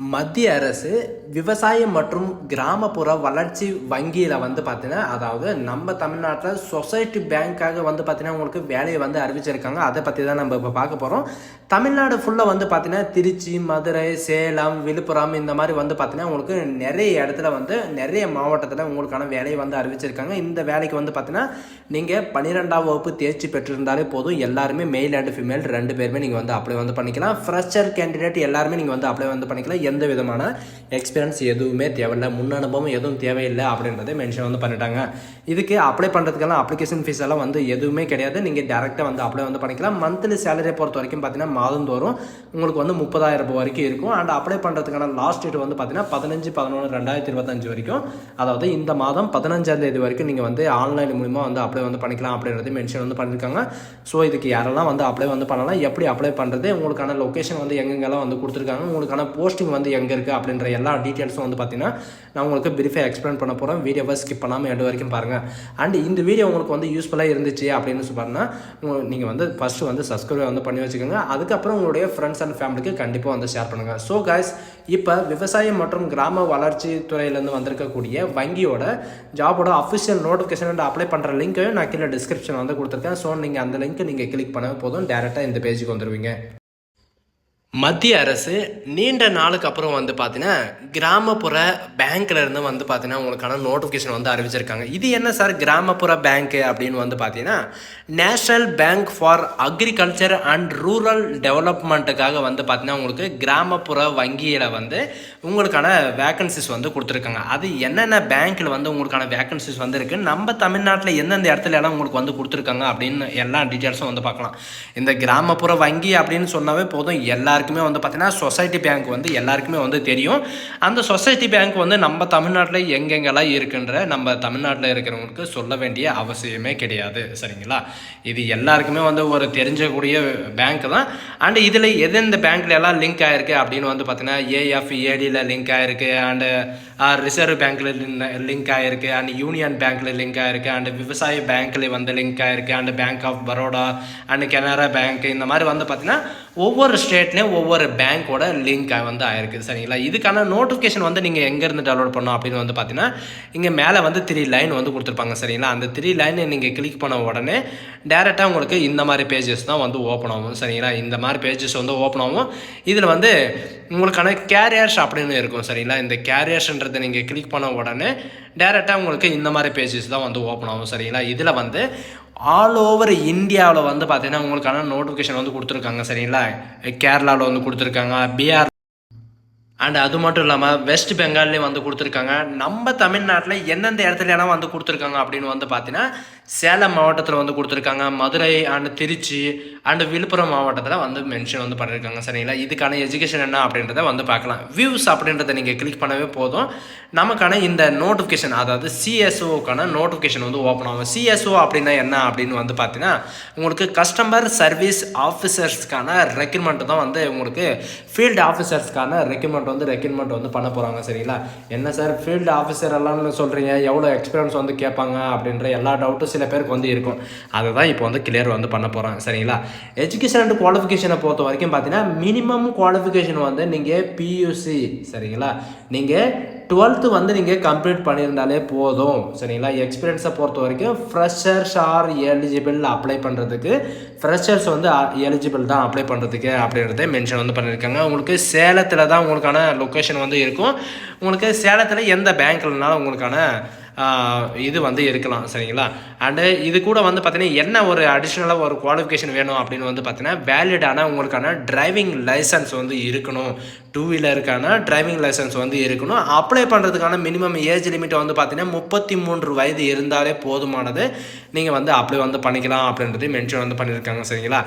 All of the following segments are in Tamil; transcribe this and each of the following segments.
மத்திய அரசு விவசாயம் மற்றும் கிராமப்புற வளர்ச்சி வங்கியில் வந்து பார்த்தீங்கன்னா அதாவது நம்ம தமிழ்நாட்டில் சொசைட்டி பேங்க்காக வந்து பார்த்தீங்கன்னா உங்களுக்கு வேலையை வந்து அறிவிச்சிருக்காங்க. அதை பற்றி தான் நம்ம இப்போ பார்க்க போகிறோம் தமிழ்நாடு ஃபுல்லாக வந்து பார்த்தீங்கன்னா திருச்சி மதுரை சேலம் விழுப்புரம் இந்த மாதிரி வந்து பார்த்தீங்கன்னா உங்களுக்கு நிறைய இடத்துல வந்து நிறைய மாவட்டத்தில் உங்களுக்கான வேலையை வந்து அறிவிச்சிருக்காங்க. இந்த வேலைக்கு வந்து பார்த்தீங்கன்னா நீங்கள் பன்னிரெண்டாம் வகுப்பு தேர்ச்சி பெற்றிருந்தாலே போதும். எல்லாருமே மெயில் அண்ட் ஃபீமேல் ரெண்டு பேருமே நீங்கள் வந்து அப்ளை வந்து பண்ணிக்கலாம். ஃப்ரெஷர் கேண்டிடேட் எல்லாருமே நீங்கள் வந்து அப்ளை வந்து பண்ணிக்கலாம். எந்த விதமான எக்ஸ்பீரியன்ஸ் எதுவுமே தேவையில்லை. முன் அனுபவம் எதுவும் தேவையில்லை அப்படின்றத மென்ஷன் வந்து பண்ணிட்டாங்க. இதுக்கு அப்ளை பண்ணுறதுக்கெல்லாம் அப்ளிகேஷன் ஃபீஸ் எல்லாம் வந்து எதுவுமே கிடையாது. நீங்கள் டேரெக்டாக வந்து அப்ளை வந்து பண்ணிக்கலாம். மந்த்லி சேலரியை பொறுத்த வரைக்கும் பார்த்தீங்கன்னா மாதந்தோறும் உங்களுக்கு வந்து முப்பதாயிரம் ரூபாய் வரைக்கும் இருக்கும். அண்ட் அப்ளை பண்ணுறதுக்கான லாஸ்ட் டேட் வந்து பார்த்தீங்கன்னா பதினஞ்சு பதினொன்று ரெண்டாயிரத்தி இருபத்தஞ்சு வரைக்கும். அதாவது இந்த மாதம் பதினஞ்சாம் தேதி வரைக்கும் நீங்கள் வந்து ஆன்லைன் மூலிமா வந்து அப்ளை வந்து பண்ணிக்கலாம் அப்படின்றது மென்ஷன் வந்து பண்ணியிருக்காங்க ஸோ இதுக்கு யாரெல்லாம் வந்து அப்ளை வந்து பண்ணலாம்? எப்படி அப்ளை பண்ணுறது உங்களுக்கான லொக்கேஷன் வந்து எங்கெங்கெல்லாம் வந்து கொடுத்துருக்காங்க? உங்களுக்கான போஸ்டிங் வந்து எங்கே இருக்குது அப்படின்ற எல்லா டீட்டெயில்ஸும் வந்து பார்த்தீங்கன்னா நான் உங்களுக்கு பிரீஃபாக எக்ஸ்பிளைன் பண்ண போகிறேன் வீடியோவை ஸ்கிப் பண்ணாமல் எண்டு வரைக்கும் பாருங்கள் அண்ட் இந்த வீடியோ உங்களுக்கு வந்து யூஸ்ஃபுல்லாக இருந்துச்சு அப்படின்னு சொன்னா நீங்கள் வந்து ஃபஸ்ட்டு வந்து சப்ஸ்கிரைப் வந்து பண்ணி வச்சுக்கோங்க. அதுக்கப்புறம் உங்களுடைய ஃப்ரெண்ட்ஸ் அண்ட் ஃபேமிலிக்கு கண்டிப்பாக வந்து ஷேர் பண்ணுங்கள் ஸோ காய்ஸ் இப்போ விவசாயம் மற்றும் கிராம வளர்ச்சி துறையிலேருந்து வந்திருக்கக்கூடிய வங்கியோட ஜாபோட அஃபிஷியல் நோட்டிஃபிகேஷன் அப்ளை பண்ணுற லிங்க்கையும் நான் கீழே டிஸ்கிரிப்ஷன் வந்து கொடுத்துருக்கேன். ஸோ நீங்கள் அந்த லிங்க் நீங்கள் கிளிக் பண்ண போதும். டேரெக்டாக இந்த பேஜுக்கு வந்துடுவீங்க மத்திய அரசு நீண்ட நாளுக்கு அப்புறம் வந்து பார்த்தீங்கன்னா கிராமப்புற பேங்க்ல இருந்து வந்து பார்த்தீங்கன்னா உங்களுக்கான நோட்டிஃபிகேஷன் வந்து அறிவிச்சிருக்காங்க. இது என்ன சார்? கிராமப்புற பேங்க் அப்படின்னு வந்து பார்த்தீங்கன்னா national bank for agriculture and rural டெவலப்மெண்ட்டுக்காக வந்து பார்த்தீங்கன்னா உங்களுக்கு கிராமப்புற வங்கியில் வந்து உங்களுக்கான வேக்கன்சிஸ் வந்து கொடுத்துருக்காங்க. அது என்னென்ன பேங்க்கில் வந்து உங்களுக்கான வேக்கன்சிஸ் வந்து இருக்குது நம்ம தமிழ்நாட்டில் எந்தெந்த இடத்துல எல்லாம் உங்களுக்கு வந்து கொடுத்துருக்காங்க அப்படின்னு எல்லா டீட்டெயில்ஸும் வந்து பார்க்கலாம். இந்த கிராமப்புற வங்கி அப்படின்னு சொன்னாவே போதும். எல்லா எல்லாருக்குமே வந்து பார்த்தீங்கன்னா சொசைட்டி பேங்க் வந்து எல்லாருக்குமே வந்து தெரியும். அந்த சொசைட்டி பேங்க் வந்து நம்ம தமிழ்நாட்டில் எங்கெங்கெல்லாம் இருக்குன்ற நம்ம தமிழ்நாட்டில் இருக்கிறவங்களுக்கு சொல்ல வேண்டிய அவசியமே கிடையாது. சரிங்களா? இது எல்லாருக்குமே வந்து ஒரு தெரிஞ்சக்கூடிய பேங்க் தான். அண்ட் இதில் எந்தெந்த பேங்க்ல எல்லாம் லிங்க் ஆயிருக்கு அப்படின்னு வந்து பார்த்தீங்கன்னா ஏஎஃப்ஏடியில் லிங்க் ஆயிருக்கு அண்டு ரிசர்வ் பேங்க்ல லிங்க் ஆயிருக்கு அண்ட் யூனியன் பேங்க்ல லிங்க் ஆயிருக்கு அண்ட் விவசாய பேங்க்ல வந்து லிங்க் ஆயிருக்கு and bank of Baroda and Canara bank இந்த மாதிரி வந்து பார்த்தீங்கன்னா ஒவ்வொரு ஸ்டேட்லேயும் ஒவ்வொரு பேங்க்கோட லிங்க் வந்து ஆயிருக்கு சரிங்களா? இதுக்கான நோட்டிஃபிகேஷன் வந்து நீங்கள் எங்கேருந்து டவுன்லோட் பண்ணோம் அப்படின்னு வந்து பார்த்தீங்கன்னா இங்கே மேலே வந்து த்ரீ லைன் வந்து கொடுத்துருப்பாங்க சரிங்களா? அந்த த்ரீ லைனை நீங்கள் கிளிக் பண்ண உடனே டேரெக்டாக உங்களுக்கு இந்த மாதிரி பேஜஸ் தான் வந்து ஓப்பன் ஆகும் சரிங்களா? இந்த மாதிரி பேஜஸ் வந்து ஓப்பன் ஆகும். இதில் வந்து உங்களுக்கான கேரியர்ஸ் அப்படின்னு இருக்கும் சரிங்களா? இந்த கேரியர்ஸ்ன்றதை நீங்கள் கிளிக் பண்ண உடனே டேரெக்டாக உங்களுக்கு இந்த மாதிரி பேஜஸ் தான் வந்து ஓப்பன் ஆகும் சரிங்களா? இதில் வந்து ஆல் ஓவர் இந்தியாவில் வந்து பார்த்தீங்கன்னா உங்களுக்கான நோட்டிஃபிகேஷன் வந்து கொடுத்துருக்காங்க சரிங்களா? கேரளாவில் வந்து கொடுத்துருக்காங்க பீகார் அண்ட் அது மட்டும் இல்லாமல் வெஸ்ட் பெங்கால்லேயும் வந்து கொடுத்துருக்காங்க. நம்ம தமிழ்நாட்டில் எந்தெந்த இடத்துலலாம் வந்து கொடுத்துருக்காங்க அப்படின்னு வந்து பார்த்தீங்கன்னா சேலம் மாவட்டத்தில் வந்து கொடுத்துருக்காங்க. மதுரை அண்ட் திருச்சி அண்ட் விழுப்புரம் மாவட்டத்தில் வந்து மென்ஷன் வந்து பண்ணியிருக்காங்க சரிங்களா? இதுக்கான எஜுகேஷன் என்ன அப்படின்றத வந்து பார்க்கலாம். வியூஸ் அப்படின்றத நீங்கள் கிளிக் பண்ணவே போதும். நமக்கான இந்த நோட்டிஃபிகேஷன் அதாவது சிஎஸ்ஓக்கான நோட்டிஃபிகேஷன் வந்து ஓப்பன் ஆகும். சிஎஸ்ஓ அப்படின்னா என்ன அப்படின்னு வந்து பார்த்தீங்கன்னா உங்களுக்கு கஸ்டமர் சர்வீஸ் ஆஃபீஸர்ஸ்க்கான ரெக்யூர்மெண்ட் தான் வந்து உங்களுக்கு ஃபீல்டு ஆஃபீஸர்ஸ்க்கான ரெக்ரூட்மெண்ட் வந்து ரெக்ரூட்மெண்ட் வந்து பண்ண போகிறாங்க சரிங்களா? என்ன சார் ஃபீல்டு ஆஃபீஸர் எல்லாம்னு சொல்கிறீங்க எவ்வளோ எக்ஸ்பீரியன்ஸ் வந்து கேட்பாங்க அப்படின்ற எல்லா டவுட்டும் சில பேருக்கு வந்து இருக்கும். அதை தான் இப்போ வந்து கிளியர் வந்து பண்ண போகிறாங்க சரிங்களா? எஜுகேஷன் அண்ட் குவாலிஃபிகேஷனை பொறுத்த வரைக்கும் பார்த்தீங்கன்னா மினிமம் குவாலிஃபிகேஷன் வந்து நீங்கள் பியூசி சரிங்களா? நீங்கள் டுவெல்த்து வந்து நீங்கள் கம்ப்ளீட் பண்ணியிருந்தாலே போதும். சரிங்களா? எக்ஸ்பீரியன்ஸை பொறுத்த வரைக்கும் ஃப்ரெஷர்ஸ் ஆர் எலிஜிபிள் அப்ளை பண்ணுறதுக்கு ஃப்ரெஷர்ஸ் வந்து எலிஜிபிள் தான் அப்ளை பண்ணுறதுக்கு அப்படின்றத மென்ஷன் வந்து பண்ணியிருக்காங்க. உங்களுக்கு சேலத்தில் தான் உங்களுக்கான லொக்கேஷன் வந்து இருக்கும். உங்களுக்கு சேலத்தில் எந்த பேங்க்லனாலும் உங்களுக்கான இது வந்து இருக்கலாம் சரிங்களா? அண்டு இது கூட வந்து பார்த்தீங்கன்னா என்ன ஒரு அடிஷ்னலாக ஒரு குவாலிஃபிகேஷன் வேணும் அப்படின்னு வந்து பார்த்தீங்கன்னா வேலிடான உங்களுக்கான டிரைவிங் லைசன்ஸ் வந்து இருக்கணும். டூ வீலருக்கான டிரைவிங் லைசன்ஸ் வந்து இருக்கணும். அப்ளை பண்ணுறதுக்கான மினிமம் ஏஜ் லிமிட் வந்து பார்த்தீங்கன்னா முப்பத்தி மூன்று வயது இருந்தாலே போதுமானது. நீங்கள் வந்து அப்ளை வந்து பண்ணிக்கலாம் அப்படின்றது மென்ஷன் வந்து பண்ணியிருக்காங்க சரிங்களா?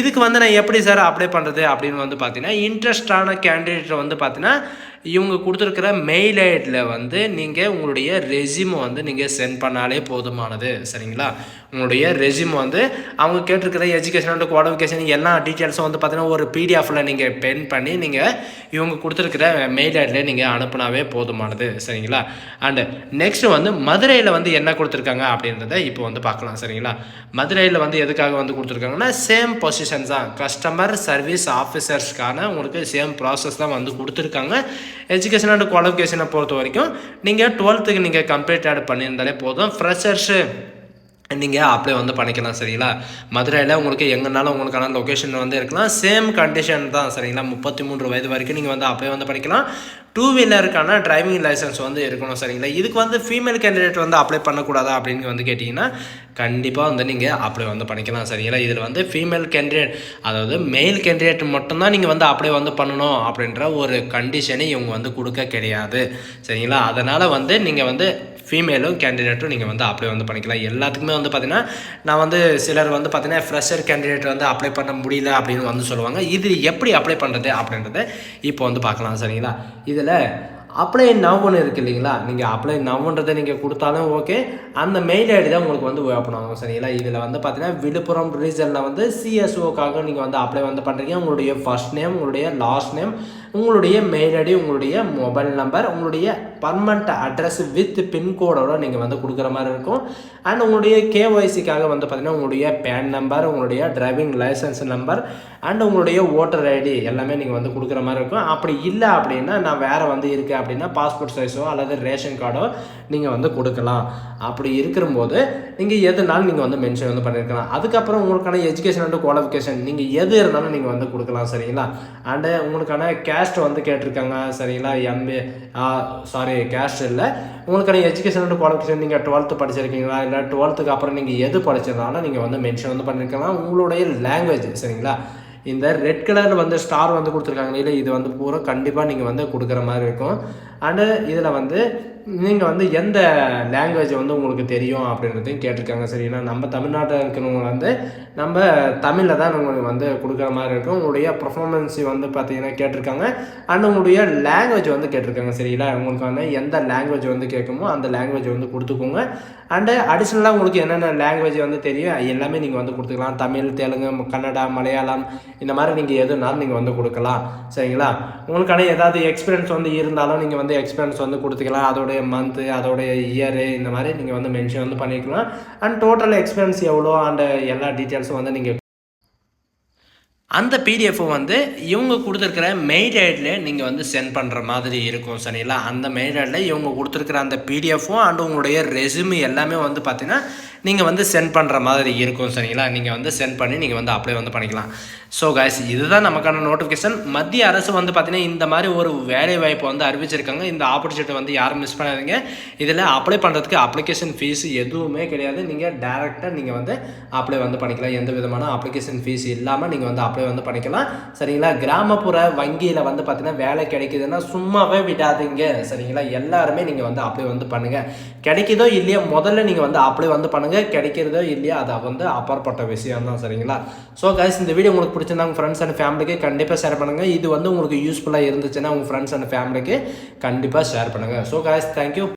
இதுக்கு வந்து நான் எப்படி சார் அப்ளை பண்ணுறது அப்படின்னு வந்து பார்த்தீங்கன்னா இன்ட்ரெஸ்டான கேண்டிடேட் வந்து பார்த்தீங்கன்னா இவங்க கொடுத்துருக்கிற மெயில் ஐடியில் வந்து நீங்கள் உங்களுடைய ரெசியூமை வந்து நீங்கள் சென்ட் பண்ணாலே போதுமானது. சரிங்களா? உங்களுடைய ரெசியூம் வந்து அவங்க கேட்டிருக்கிற எஜுகேஷன் அண்ட் குவாலிஃபிகேஷன் எல்லா டீட்டெயில்ஸும் வந்து பார்த்தீங்கன்னா ஒரு பிடிஎஃபில் நீங்கள் பென் பண்ணி நீங்கள் இவங்க கொடுத்துருக்கிற மெயில் ஐடியில் நீங்கள் அனுப்புனாவே போதுமானது. சரிங்களா? அண்டு நெக்ஸ்ட்டு வந்து மதுரையில் வந்து என்ன கொடுத்துருக்காங்க அப்படின்றத இப்போ வந்து பார்க்கலாம். சரிங்களா? மதுரையில் வந்து எதுக்காக வந்து கொடுத்துருக்காங்கன்னா சேம் பொசிஷன்ஸ் தான். கஸ்டமர் சர்வீஸ் ஆஃபீஸர்ஸ்க்கான உங்களுக்கு சேம் ப்ராசஸ் தான் வந்து கொடுத்துருக்காங்க. எஜுகேஷன் அண்ட் குவாலிஃபிகேஷனை பொறுத்த வரைக்கும் நீங்கள் டுவெல்த்துக்கு நீங்கள் கம்ப்ளீட் ஆட் பண்ணியிருந்தாலே போதும். ஃப்ரெஷர்ஸு நீங்கள் அப்ளை வந்து பண்ணிக்கலாம் சரிங்களா? மதுரையில் உங்களுக்கு எங்கேனாலும் உங்களுக்கான லொக்கேஷன் வந்து இருக்கலாம். சேம் கண்டிஷன் தான் சரிங்களா? முப்பத்தி மூன்று வயது வரைக்கும் நீங்கள் வந்து அப்ளை வந்து பண்ணிக்கலாம். டூ வீலருக்கான டிரைவிங் லைசன்ஸ் வந்து இருக்கணும் சரிங்களா? இதுக்கு வந்து ஃபீமேல் கேண்டிடேட் வந்து அப்ளை பண்ணக்கூடாதா அப்படின்னு வந்து கேட்டிங்கன்னா கண்டிப்பாக வந்து நீங்கள் அப்ளை வந்து பண்ணிக்கலாம் சரிங்களா? இதில் வந்து ஃபீமேல் கேண்டிடேட் அதாவது மெயில் கேண்டிடேட் மட்டும்தான் நீங்கள் வந்து அப்ளை வந்து பண்ணணும் அப்படின்ற ஒரு கண்டிஷனை இவங்க வந்து கொடுக்க கிடையாது சரிங்களா? அதனால் வந்து நீங்கள் வந்து ஃபீமேலும் கேண்டிடேட்டும் நீங்கள் வந்து அப்ளை வந்து பண்ணிக்கலாம். எல்லாத்துக்குமே வந்து பார்த்தீங்கன்னா நான் வந்து சிலர் வந்து பார்த்தீங்கன்னா ஃப்ரெஷர் கேண்டிடேட் வந்து அப்ளை பண்ண முடியல அப்படின்னு வந்து சொல்லுவாங்க. இது எப்படி அப்ளை பண்ணுறது அப்படின்றத இப்போ வந்து பார்க்கலாம் சரிங்களா? இதில் அப்ளை நவ்னு இருக்கு இல்லைங்களா? நீங்கள் அப்ளை நவ்ன்றதை நீங்கள் கொடுத்தாலும் ஓகே அந்த மெயில் ஐடி தான் உங்களுக்கு வந்து ஓப்பன் ஆகும் சரிங்களா? இதில் வந்து பார்த்தீங்கன்னா விழுப்புரம் ரீசனில் வந்து சிஎஸ்ஓக்காக நீங்கள் வந்து அப்ளை வந்து பண்ணுறீங்க உங்களுடைய ஃபர்ஸ்ட் நேம் உங்களுடைய லாஸ்ட் நேம் உங்களுடைய மெயில் ஐடி உங்களுடைய மொபைல் நம்பர் உங்களுடைய பர்மனண்ட் அட்ரஸ் வித் பின்கோடோட நீங்கள் வந்து கொடுக்குற மாதிரி இருக்கும். அண்ட் உங்களுடைய கேஒய்சிக்காக வந்து பார்த்தீங்கன்னா உங்களுடைய பேன் நம்பர் உங்களுடைய டிரைவிங் லைசன்ஸ் நம்பர் அண்ட் உங்களுடைய ஓட்டர் ஐடி எல்லாமே நீங்கள் வந்து கொடுக்குற மாதிரி இருக்கும். அப்படி இல்லை அப்படின்னா நான் வேறு வந்து இருக்கேன் அப்படின்னா பாஸ்போர்ட் சைஸோ அல்லது ரேஷன் கார்டோ நீங்கள் வந்து கொடுக்கலாம். அப்படி இருக்கிறபோது நீங்கள் எதுனாலும் நீங்கள் வந்து மென்ஷன் வந்து பண்ணியிருக்கலாம் அதுக்கப்புறம் உங்களுக்கான எஜுகேஷன் அண்ட் குவாலிஃபிகேஷன் நீங்கள் எது இருந்தாலும் நீங்கள் வந்து கொடுக்கலாம் சரிங்களா? அண்டு உங்களுக்கான கேஸ்ட் வந்து கேட்டிருக்காங்க. சரிங்களா? எம்ஏ சாரி கேஸ்ட் இல்லை. உங்களுக்கான எஜுகேஷன் குவாலிஃபிகேஷன் நீங்கள் டுவெல்த்து படிச்சிருக்கீங்களா? இல்லை டுவெல்த்துக்கு அப்புறம் நீங்கள் எது படிச்சிருந்தாலும் நீங்கள் வந்து மென்ஷன் வந்து பண்ணியிருக்கலாம் உங்களுடைய லாங்குவேஜ் சரிங்களா? இந்த ரெட் கலரில் வந்து ஸ்டார் வந்து கொடுத்துருக்காங்க. இல்லை இது வந்து பூரா கண்டிப்பாக நீங்கள் வந்து கொடுக்குற மாதிரி இருக்கும். அண்டு இதில் வந்து நீங்கள் வந்து எந்த லாங்குவேஜ் வந்து உங்களுக்கு தெரியும் அப்படின்றதையும் கேட்டிருக்காங்க. சரிங்களா நம்ம தமிழ்நாட்டில் இருக்கிறவங்க வந்து நம்ம தமிழில் தான் உங்களுக்கு வந்து கொடுக்குற மாதிரி இருக்கும். உங்களுடைய பர்ஃபார்மன்ஸ் வந்து பார்த்தீங்கன்னா கேட்டிருக்காங்க. அண்ட் உங்களுடைய லாங்குவேஜ் வந்து கேட்டிருக்காங்க. சரிங்களா? உங்களுக்கு வந்து எந்த லாங்குவேஜ் வந்து கேட்குமோ அந்த லாங்குவேஜ் வந்து கொடுத்துக்கோங்க. அண்டு அடிஷ்னலாக உங்களுக்கு என்னென்ன லாங்குவேஜ் வந்து தெரியும் எல்லாமே நீங்கள் வந்து கொடுத்துக்கலாம். தமிழ் தெலுங்கு கன்னடா மலையாளம் இந்த மாதிரி நீங்கள் எதுனாலும் நீங்கள் வந்து கொடுக்கலாம். சரிங்களா? உங்களுக்கான ஏதாவது எக்ஸ்பீரியன்ஸ் வந்து இருந்தாலும் நீங்கள் வந்து எக்ஸ்பீரியன்ஸ் வந்து கொடுத்துக்கலாம். அதோடைய மந்த்து அதோடைய இயரு இந்த மாதிரி நீங்கள் வந்து மென்ஷன் வந்து பண்ணிக்கலாம் அண்ட் டோட்டல் எக்ஸ்பீரியன்ஸ் எவ்வளோ? அண்ட் எல்லா டீட்டெயில்ஸும் வந்து நீங்கள் அந்த பிடிஎஃப் வந்து இவங்க கொடுத்துருக்கிற மெயில் ஐடியில் நீங்கள் வந்து சென்ட் பண்ணுற மாதிரி இருக்கும் சரிங்களா? அந்த மெயில் ஐடியில் இவங்க கொடுத்துருக்கிற அந்த பிடிஎஃப்பும் அண்ட் உங்களுடைய ரெசியூம் எல்லாமே வந்து பார்த்தீங்கன்னா நீங்கள் வந்து சென்ட் பண்ணுற மாதிரி இருக்கும் சரிங்களா? நீங்கள் வந்து சென்ட் பண்ணி நீங்கள் வந்து அப்ளை வந்து பண்ணிக்கலாம். ஸோ கைஸ் இதுதான் நமக்கான நோட்டிஃபிகேஷன் மத்திய அரசு வந்து பார்த்தீங்கன்னா இந்த மாதிரி ஒரு வேலை வாய்ப்பு வந்து அறிவிச்சிருக்காங்க. இந்த ஆப்பர்ச்சுனிட்டி வந்து யாரும் மிஸ் பண்ணாதீங்க. இதில் அப்ளை பண்ணுறதுக்கு அப்ளிகேஷன் ஃபீஸ் எதுவுமே கிடையாது. நீங்கள் டேரெக்டாக நீங்கள் வந்து அப்ளை வந்து பண்ணிக்கலாம். எந்த விதமான அப்ளிகேஷன் ஃபீஸ் இல்லாமல் நீங்கள் வந்து அப்ளை அப்ளை வந்து பண்ணிக்கலாம் சரிங்களா? கிராமப்புற வங்கியில் வந்து பார்த்தீங்கன்னா வேலை கிடைக்குதுன்னா சும்மாவே விடாதீங்க. சரிங்களா? எல்லாருமே நீங்கள் வந்து அப்ளை வந்து பண்ணுங்கள் கிடைக்குதோ இல்லையோ முதல்ல நீங்கள் வந்து அப்ளை வந்து பண்ணுங்கள் கிடைக்கிறதோ இல்லையோ அதை வந்து அப்பாற்பட்ட விஷயம் தான். சரிங்களா? ஸோ கைஸ் இந்த வீடியோ உங்களுக்கு பிடிச்சிருந்தா உங்கள் ஃப்ரெண்ட்ஸ் அண்ட் ஃபேமிலிக்கு கண்டிப்பாக ஷேர் பண்ணுங்கள் இது வந்து உங்களுக்கு யூஸ்ஃபுல்லாக இருந்துச்சுன்னா உங்கள் ஃப்ரெண்ட்ஸ் அண்ட் ஃபேமிலிக்கு கண்டிப்பாக ஷேர் பண்ணுங்கள் ஸோ கைஸ் தேங்க்யூ